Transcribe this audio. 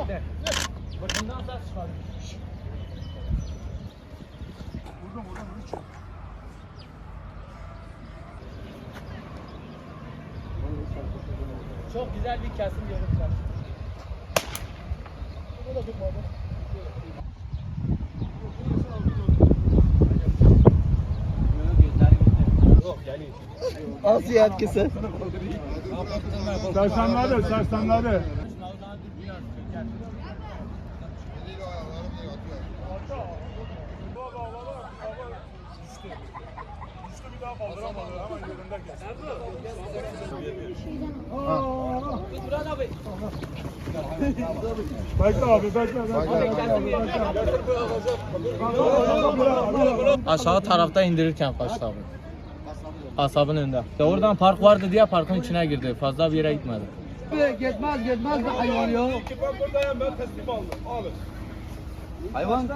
bekle. Başından ses çıkar. Vurdum vurdum üç. Çok güzel bir kesim var. Bu da tutmadı. Yani. Asya etkisi. Sersemledi sersemledi. Düştü bir daha kaldıramadı. Hemen yerinde kesti. Turan abi. Bekle abi bekle. Aşağı tarafta indirirken kaçtı abi. Asabın önünde. Oradan park vardı diye parkın içine girdi. Fazla bir yere gitmedi. Gitmez gitmez bir hayvan ya. Ben buradayım ben teslim aldım. Alın. Hayvan